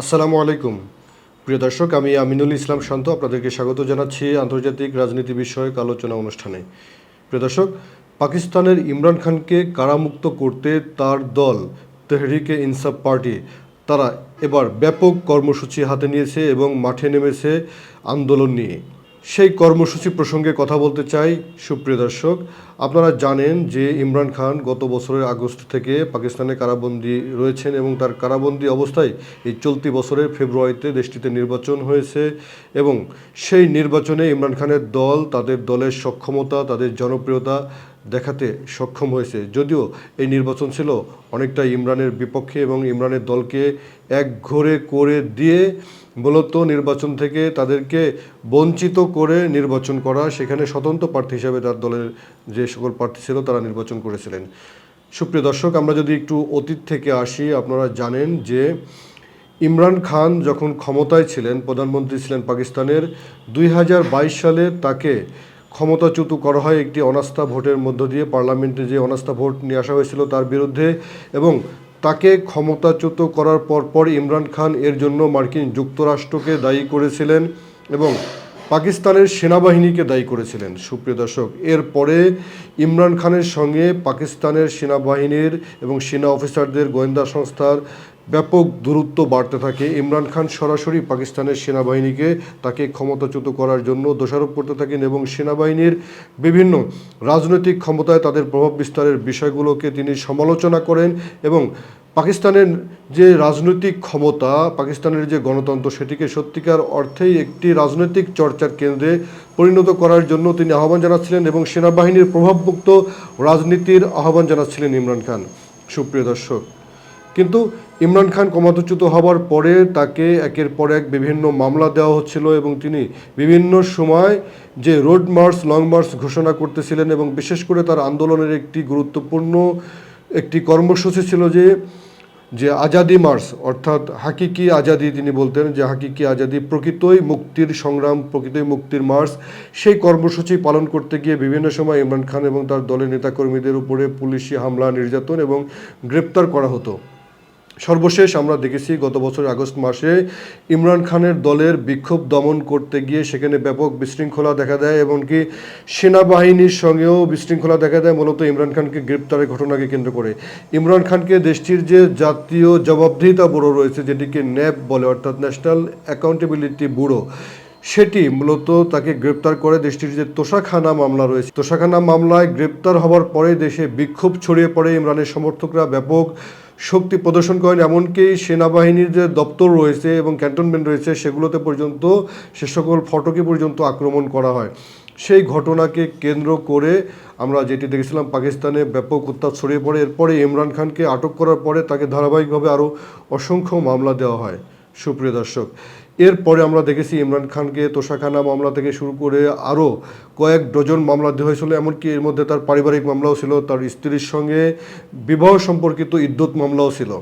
আসসালামু আলাইকুম। প্রিয় দর্শক, আমি আমিনুল ইসলাম শান্ত আপনাদেরকে স্বাগত জানাচ্ছি আন্তর্জাতিক রাজনীতি বিষয়ক আলোচনা অনুষ্ঠানে। প্রিয় দর্শক, পাকিস্তানের ইমরান খানকে কারামুক্ত করতে তার দল তেহরিকে ইনসাফ পার্টি, তারা এবার ব্যাপক কর্মসূচি হাতে নিয়েছে এবং মাঠে নেমেছে আন্দোলন নিয়ে। সেই কর্মসূচি প্রসঙ্গে কথা বলতে চাই সুপ্রিয় দর্শক। আপনারা জানেন যে ইমরান খান গত বছরের আগস্ট থেকে পাকিস্তানে কারাবন্দী রয়েছেন এবং তার কারাবন্দী অবস্থায় এই চলতি বছরের ফেব্রুয়ারিতে দেশটিতে নির্বাচন হয়েছে এবং সেই নির্বাচনে ইমরান খানের দল, তাদের দলের সক্ষমতা, তাদের জনপ্রিয়তা দেখাতে সক্ষম হয়েছে। যদিও এই নির্বাচন ছিল অনেকটা ইমরানের বিপক্ষে এবং ইমরানের দলকে এক ঘরে করে দিয়ে মূলত নির্বাচন থেকে তাদেরকে বঞ্চিত করে নির্বাচন করা, সেখানে স্বতন্ত্র প্রার্থী হিসাবে তার দলের যে সকল প্রার্থী ছিল তারা নির্বাচন করেছিলেন। সুপ্রিয় দর্শক, আমরা যদি একটু অতীত থেকে আসি, আপনারা জানেন যে ইমরান খান যখন ক্ষমতায় ছিলেন, প্রধানমন্ত্রী ছিলেন পাকিস্তানের, দুই হাজার বাইশ সালে তাকে ক্ষমতাচ্যুত করা হয় একটি অনাস্থা ভোটের মধ্য দিয়ে। পার্লামেন্টে যে অনাস্থা ভোট নিয়ে আসা হয়েছিল তার বিরুদ্ধে এবং তাকে ক্ষমতাচ্যুত করার পরপর ইমরান খান এর জন্য মার্কিন যুক্তরাষ্ট্রকে দায়ী করেছিলেন এবং পাকিস্তানের সেনাবাহিনীকে দায়ী করেছিলেন। সুপ্রিয় দর্শক এরপরে ইমরান খানের সঙ্গে পাকিস্তানের সেনাবাহিনীর এবং সেনা অফিসারদের গোয়েন্দা সংস্থার ব্যাপক দূরত্ব বাড়তে থাকে। ইমরান খান সরাসরি পাকিস্তানের সেনাবাহিনীকে তাকে ক্ষমতাচ্যুত করার জন্য দোষারোপ করতে থাকেন এবং সেনাবাহিনীর বিভিন্ন রাজনৈতিক ক্ষমতায় তাদের প্রভাব বিস্তারের বিষয়গুলোকে তিনি সমালোচনা করেন এবং পাকিস্তানের যে রাজনৈতিক ক্ষমতা, পাকিস্তানের যে গণতন্ত্র, সেটিকে সত্যিকার অর্থেই একটি রাজনৈতিক চর্চার কেন্দ্রে পরিণত করার জন্য তিনি আহ্বান জানাচ্ছিলেন এবং সেনাবাহিনীর প্রভাবমুক্ত রাজনীতির আহ্বান জানাচ্ছিলেন ইমরান খান। সুপ্রিয় দর্শক কিন্তু ইমরান খান ক্ষমতাচ্যুত হওয়ার পরে তাকে একের পর এক বিভিন্ন মামলা দেওয়া হচ্ছিল এবং তিনি বিভিন্ন সময় যে রোড মার্চ, লং মার্চ ঘোষণা করতেছিলেন এবং বিশেষ করে তার আন্দোলনের একটি গুরুত্বপূর্ণ একটি কর্মসূচি ছিল যে যে আজাদি মার্চ, অর্থাৎ হাকিকি আজাদি তিনি বলতেন যে হাকিকি আজাদি প্রকৃতই মুক্তির সংগ্রাম, প্রকৃতই মুক্তির মার্চ। সেই কর্মসূচি পালন করতে গিয়ে বিভিন্ন সময় ইমরান খান এবং তার দলের নেতাকর্মীদের উপরে পুলিশি হামলা, নির্যাতন এবং গ্রেপ্তার করা হতো। সর্বশেষ আমরা দেখেছি গত বছর আগস্ট মাসে ইমরান খানের দলের বিক্ষোভ দমন করতে গিয়ে সেখানে ব্যাপক বিশৃঙ্খলা দেখা দেয়, এমনকি সেনাবাহিনীর সঙ্গেও বিশৃঙ্খলা দেখা দেয়, মূলত ইমরান খানকে গ্রেপ্তারের ঘটনাকে কেন্দ্র করে। ইমরান খানকে দেশটির যে জাতীয় জবাবদিহিতা ব্যুরো রয়েছে, যেটিকে ন্যাব বলে, অর্থাৎ ন্যাশনাল অ্যাকাউন্টেবিলিটি ব্যুরো, সেটি মূলত তাকে গ্রেপ্তার করে দেশটির যে তোষাখানা মামলা রয়েছে। তোষাখানা মামলায় গ্রেপ্তার হওয়ার পরে দেশে বিক্ষোভ ছড়িয়ে পড়ে ইমরানের সমর্থকরা। ব্যাপক শক্তি প্রদর্শন করেন, এমনকি সেনাবাহিনীর যে দপ্তর রয়েছে এবং ক্যান্টনমেন্ট রয়েছে, সেগুলোতে পর্যন্ত সে সকল ফটকে পর্যন্ত আক্রমণ করা হয়। সেই ঘটনাকে কেন্দ্র করে আমরা যেটি দেখেছিলাম, পাকিস্তানে ব্যাপক উত্তাপ ছড়িয়ে পড়ে। এরপরে ইমরান খানকে আটক করার পরে তাকে ধারাবাহিকভাবে আরও অসংখ্য মামলা দেওয়া হয়। সুপ্রিয় দর্শক, এরপরে আমরা দেখেছি ইমরান খানকে তোষাখানা মামলা থেকে শুরু করে আরও কয়েক ডজন মামলা দেওয়া হয়েছিল, এমনকি এর মধ্যে তার পারিবারিক মামলাও ছিল, তার স্ত্রীর সঙ্গে বিবাহ সম্পর্কিত ইদ্যুৎ মামলাও ছিল।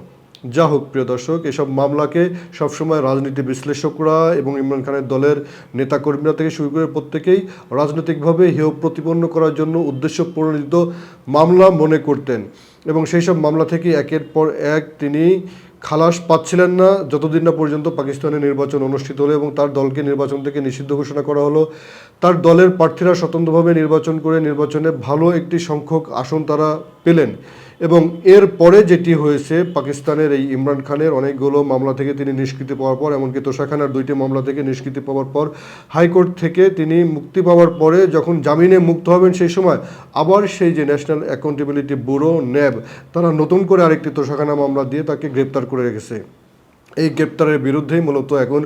যা হোক, প্রিয় দর্শক, এসব মামলাকে সবসময় রাজনীতি বিশ্লেষকরা এবং ইমরান খানের দলের নেতাকর্মীরা থেকে শুরু করে প্রত্যেকেই রাজনৈতিকভাবে হেয় প্রতিপন্ন করার জন্য উদ্দেশ্য প্রণোদিত মামলা মনে করতেন। এবং সেই সব মামলা থেকে একের পর এক তিনি খালাস পাচ্ছিলেন না। যতদিন না পর্যন্ত পাকিস্তানে নির্বাচন অনুষ্ঠিত হলো এবং তার দলকে নির্বাচন থেকে নিষিদ্ধ ঘোষণা করা হলো, তার দলের প্রার্থীরা স্বতন্ত্রভাবে নির্বাচন করে নির্বাচনে ভালো একটি সংখ্যক আসন তারা পেলেন এবং এর পরে যেটি হয়েছে, পাকিস্তানের এই ইমরান খানের অনেকগুলো মামলা থেকে তিনি নিষ্কৃতি পাওয়ার পর, এমনকি তোষাখানার দুইটি মামলা থেকে নিষ্কৃতি পাওয়ার পর হাইকোর্ট থেকে তিনি মুক্তি পাওয়ার পরে যখন জামিনে মুক্ত হবেন সেই সময় আবার সেই যে ন্যাশনাল অ্যাকাউন্টেবিলিটি ব্যুরো ন্যাব তারা নতুন করে আরেকটি তোষাখানা মামলা দিয়ে তাকে গ্রেপ্তার করে রেখেছে। এই গ্রেপ্তারের বিরুদ্ধেই মূলত এখন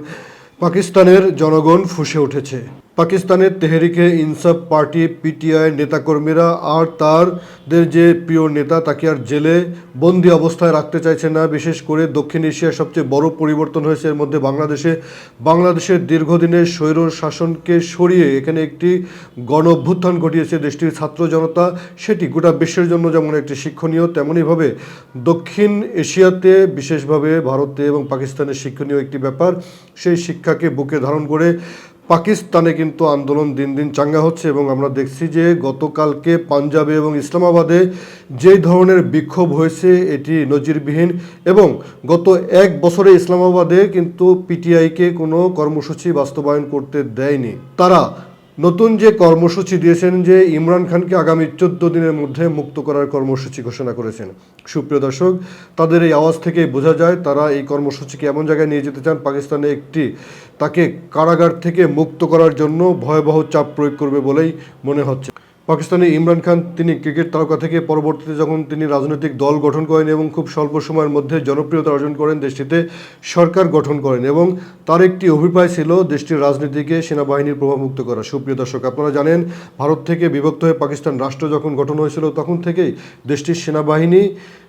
পাকিস্তানের জনগণ ফুসে উঠেছে। পাকিস্তানের তেহরিকে ইনসাফ পার্টি পিটিআই নেতাকর্মীরা আর তারদের যে প্রিয় নেতা তাকে আর জেলে বন্দি অবস্থায় রাখতে চাইছে না। বিশেষ করে দক্ষিণ এশিয়ার সবচেয়ে বড় পরিবর্তন হয়েছে এর মধ্যে বাংলাদেশে। বাংলাদেশের দীর্ঘদিনের স্বৈর শাসনকে সরিয়ে এখানে একটি গণ অভ্যুত্থান ঘটিয়েছে দেশটির ছাত্র জনতা। সেটি গোটা বিশ্বের জন্য যেমন একটি শিক্ষণীয় তেমনইভাবে দক্ষিণ এশিয়াতে বিশেষভাবে ভারতে এবং পাকিস্তানের শিক্ষণীয় একটি ব্যাপার। সেই শিক্ষাকে বুকে ধারণ করে পাকিস্তানে কিন্তু আন্দোলন দিন দিন চাঙ্গা হচ্ছে এবং আমরা দেখছি যে গতকালকে পাঞ্জাবে এবং ইসলামাবাদে যেই ধরনের বিক্ষোভ হয়েছে, এটি নজিরবিহীন এবং গত এক বছরে ইসলামাবাদে কিন্তু পিটিআইকে কোনো কর্মসূচি বাস্তবায়ন করতে দেয়নি। তারা নতুন যে কর্মসূচি দিয়েছেন যে ইমরান খানকে আগামী চোদ্দ দিনের মধ্যে মুক্ত করার কর্মসূচি ঘোষণা করেছেন। সুপ্রিয় দর্শক, তাদের এই আওয়াজ থেকে বোঝা যায় তারা এই কর্মসূচিকে এমন জায়গায় নিয়ে যেতে চান পাকিস্তানে একটি, তাকে কারাগার থেকে মুক্ত করার জন্য ভয়াবহ চাপ প্রয়োগ করবে বলেই মনে হচ্ছে। পাকিস্তানে ইমরান খান, তিনি ক্রিকেট তারকা থেকে পরবর্তীতে যখন তিনি রাজনৈতিক দল গঠন করেন এবং খুব স্বল্প সময়ের মধ্যে জনপ্রিয়তা অর্জন করেন, দেশটিতে সরকার গঠন করেন এবং তার একটি অভিপ্রায় ছিল দেশটির রাজনীতিকে সেনাবাহিনীর প্রভাবমুক্ত করা। সুপ্রিয় দর্শক, আপনারা জানেন, ভারত থেকে বিভক্ত হয়ে পাকিস্তান রাষ্ট্র যখন গঠন হয়েছিল, তখন থেকেই দেশটির সেনাবাহিনী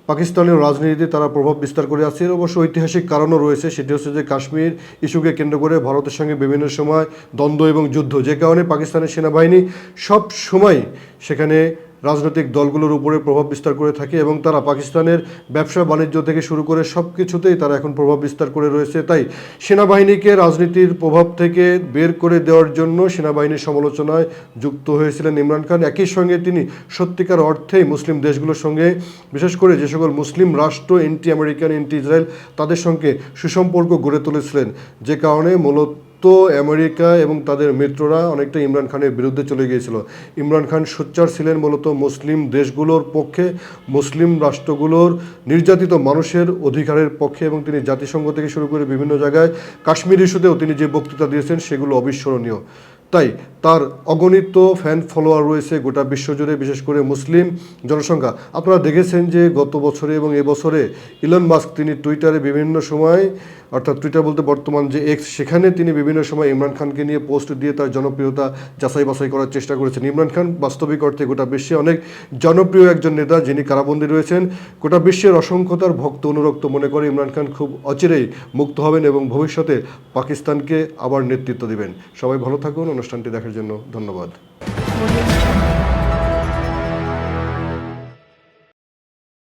পাকিস্তানের রাজনীতিতে তারা প্রভাব বিস্তার করে আসছে এর অবশ্য ঐতিহাসিক কারণও রয়েছে। সেটি হচ্ছে যে কাশ্মীর ইস্যুকে কেন্দ্র করে ভারতের সঙ্গে বিভিন্ন সময় দ্বন্দ্ব এবং যুদ্ধ, যে কারণে পাকিস্তানের সেনাবাহিনী সব সময় সেখানে রাজনৈতিক দলগুলোর উপরে প্রভাব বিস্তার করে থাকে এবং তারা পাকিস্তানের ব্যবসা বাণিজ্য থেকে শুরু করে সব কিছুতেই তারা এখন প্রভাব বিস্তার করে রয়েছে। তাই সেনাবাহিনীকে রাজনীতির প্রভাব থেকে বের করে দেওয়ার জন্য সেনাবাহিনীর সমালোচনায় যুক্ত হয়েছিলেন ইমরান খান। একই সঙ্গে তিনি সত্যিকার অর্থেই মুসলিম দেশগুলোর সঙ্গে, বিশেষ করে যে সকল মুসলিম রাষ্ট্র এন্টি আমেরিকান এন্টি ইসরায়েল তাদের সঙ্গে সুসম্পর্ক গড়ে তুলেছিলেন। যে কারণে মূলত তো আমেরিকা এবং তাদের মিত্ররা অনেকটা ইমরান খানের বিরুদ্ধে চলে গিয়েছিল। ইমরান খান সোচ্চার ছিলেন মূলত মুসলিম দেশগুলোর পক্ষে, মুসলিম রাষ্ট্রগুলোর নির্যাতিত মানুষের অধিকারের পক্ষে এবং তিনি জাতিসংঘ থেকে শুরু করে বিভিন্ন জায়গায় কাশ্মীর ইস্যুতেও তিনি যে বক্তৃতা দিয়েছেন সেগুলো অবিস্মরণীয়। তাই তার অগণিত ফ্যান ফলোয়ার রয়েছে গোটা বিশ্বজুড়ে, বিশেষ করে মুসলিম জনসংখ্যা। আপনারা দেখেছেন যে গত বছরে এবং এবছরে ইলন মাস্ক তিনি টুইটারে বিভিন্ন সময়, অর্থাৎ টুইটার বলতে বর্তমান যে এক্স সেখানে তিনি বিভিন্ন সময় ইমরান খানকে নিয়ে পোস্ট দিয়ে তার জনপ্রিয়তা যাচাই বাছাই করার চেষ্টা করেছেন। ইমরান খান বাস্তবিক অর্থে গোটা বিশ্বে অনেক জনপ্রিয় একজন নেতা যিনি কারাবন্দী রয়েছেন। গোটা বিশ্বের অসংখ্যতার ভক্ত অনুরক্ত মনে করে ইমরান খান খুব অচিরেই মুক্ত হবেন এবং ভবিষ্যতে পাকিস্তানকে আবার নেতৃত্ব দিবেন। সবাই ভালো থাকুন অনুষ্ঠানটি দেখার জন্য ধন্যবাদ.